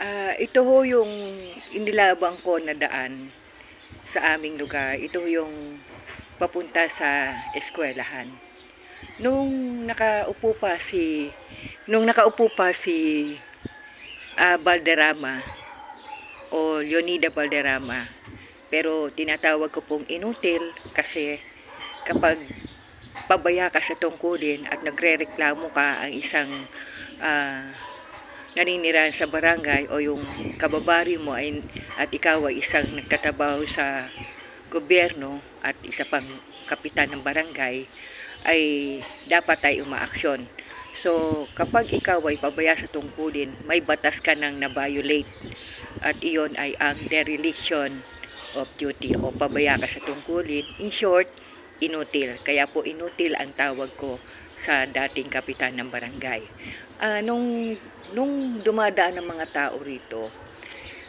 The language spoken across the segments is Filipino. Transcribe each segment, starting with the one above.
Ah, ito ho yung inilabang ko na daan sa aming lugar. Ito yung papunta sa eskwelahan. Nung nakaupo pa si nung nakaupo pa si ah, Valderrama o Leonida Valderrama pero tinatawag ko pong inutil kasi kapag pabaya ka sa tungkulin at nagrereklamo ka ang isang ah, naninirahan sa barangay o yung kababari mo ay, at ikaw ay isang nagtatrabaho sa gobyerno at isa pang kapitan ng barangay ay dapat ay umaaksyon. So, kapag ikaw ay pabaya sa tungkulin, may batas ka nang na-violate at iyon ay ang dereliction of duty o pabaya ka sa tungkulin. In short, inutil. Kaya po inutil ang tawag ko sa dating kapitan ng barangay. Ah, nung, nung dumadaan ng mga tao rito,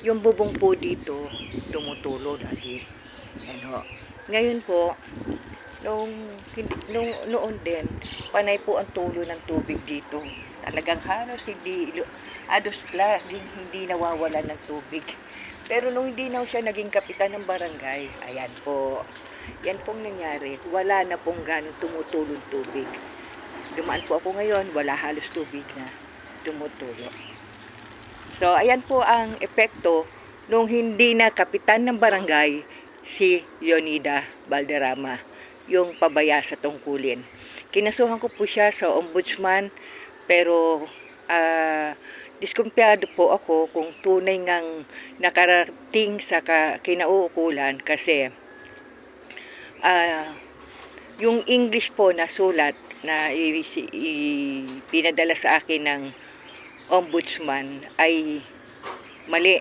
yung bubong po dito tumutulo dahil ano. Ngayon po, nung, nung noon din, panay po ang tulo ng tubig dito. Talagang halos hindi, halos la, hindi nawawala ng tubig. Pero nung hindi na siya naging kapitan ng barangay, ayan po, yan pong nangyari. Wala na pong ganong tumutulong tubig. Dumaan po ako ngayon, wala halos tubig na tumutulo. So, ayan po ang epekto nung hindi na kapitan ng barangay si Leonida Valderrama, yung pabaya sa tungkulin. Kinasuhan ko po siya sa ombudsman, pero ah, diskumpiyado po ako kung tunay ngang nakarating sa ka, kinauukulan kasi ah, yung English po na sulat na pinadala sa akin ng ombudsman ay mali.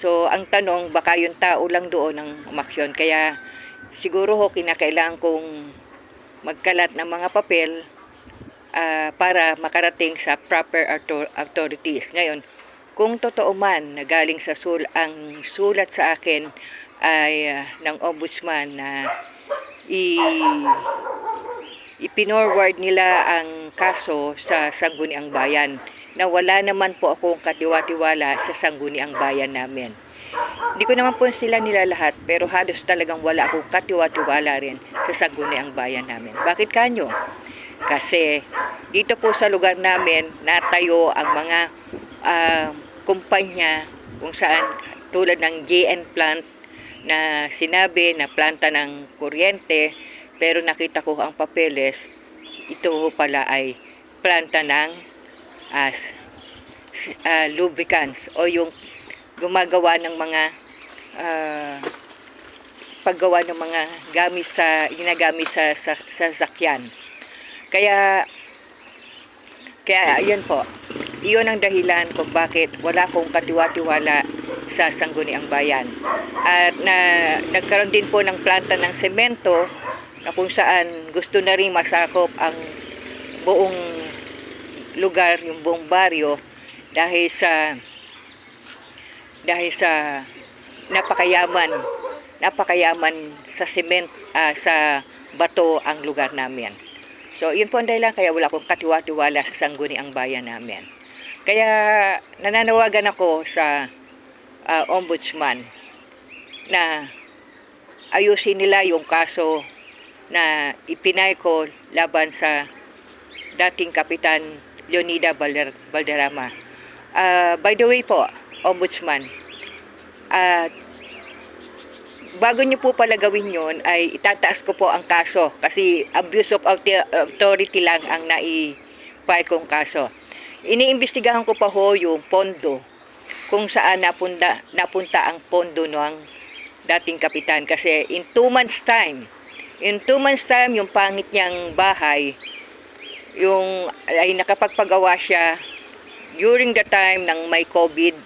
So, ang tanong, baka yung tao lang doon ang umaksyon. Kaya, siguro ho, kinakailangan kong magkalat ng mga papel ah, para makarating sa proper author- authorities. Ngayon, kung totoo man na galing sa sul ang sulat sa akin ay ah, ng ombudsman na i ipinorward nila ang kaso sa Sangguniang Bayan na wala naman po akong katiwa-tiwala sa Sangguniang Bayan namin. Hindi ko naman po sila nila lahat pero halos talagang wala akong katiwa-tiwala rin sa Sangguniang Bayan namin. Bakit kanyo? Kasi dito po sa lugar namin natayo ang mga ah, kumpanya kung saan tulad ng JN plant na sinabi na planta ng kuryente pero nakita ko ang papeles ito pala ay planta ng as lubricants o yung gumagawa ng mga ah, paggawa ng mga gamit sa ginagamit sa, sa, sa sakyan. Kaya kaya ayun po. Iyon ang dahilan kung bakit wala akong katiwa-tiwala sa Sangguniang Bayan. At na nagkaroon din po ng planta ng semento na kung saan gusto na rin masakop ang buong lugar, yung buong baryo dahil sa dahil sa napakayaman napakayaman sa cement ah, sa bato ang lugar namin. So, yun po ang dahilan kaya wala akong katiwa-tiwala sa sangguni ang bayan namin. Kaya nananawagan ako sa ah, ombudsman na ayusin nila yung kaso na ipinay ko laban sa dating kapitan Leonida Valder- Valderrama. Ah, by the way po, ombudsman, at bago niyo po pala gawin yon ay itataas ko po ang kaso kasi abuse of author- authority lang ang nai-file kong kaso. Iniimbestigahan ko pa ho yung pondo kung saan napunta, napunta ang pondo ng dating kapitan kasi in two months time in two months time yung pangit niyang bahay yung ay nakapagpagawa siya during the time ng may COVID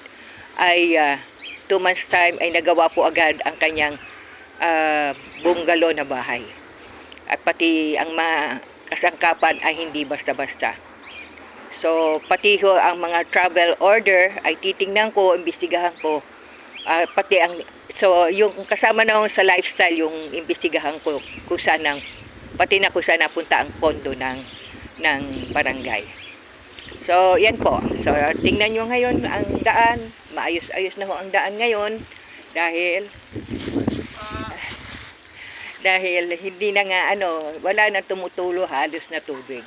ay ah, two months time ay nagawa po agad ang kanyang ah, bungalow na bahay. At pati ang mga kasangkapan ay hindi basta-basta. So, pati ho ang mga travel order ay titingnan ko, imbestigahan ko. Ah, pati ang so yung kasama na sa lifestyle yung imbestigahan ko kung saan ang pati na kung saan napunta ang pondo ng ng barangay. So yan po. So, tingnan nyo ngayon ang daan. Maayos-ayos na ho ang daan ngayon. Dahil, dahil hindi na nga ano, wala na tumutulo halos na tubig.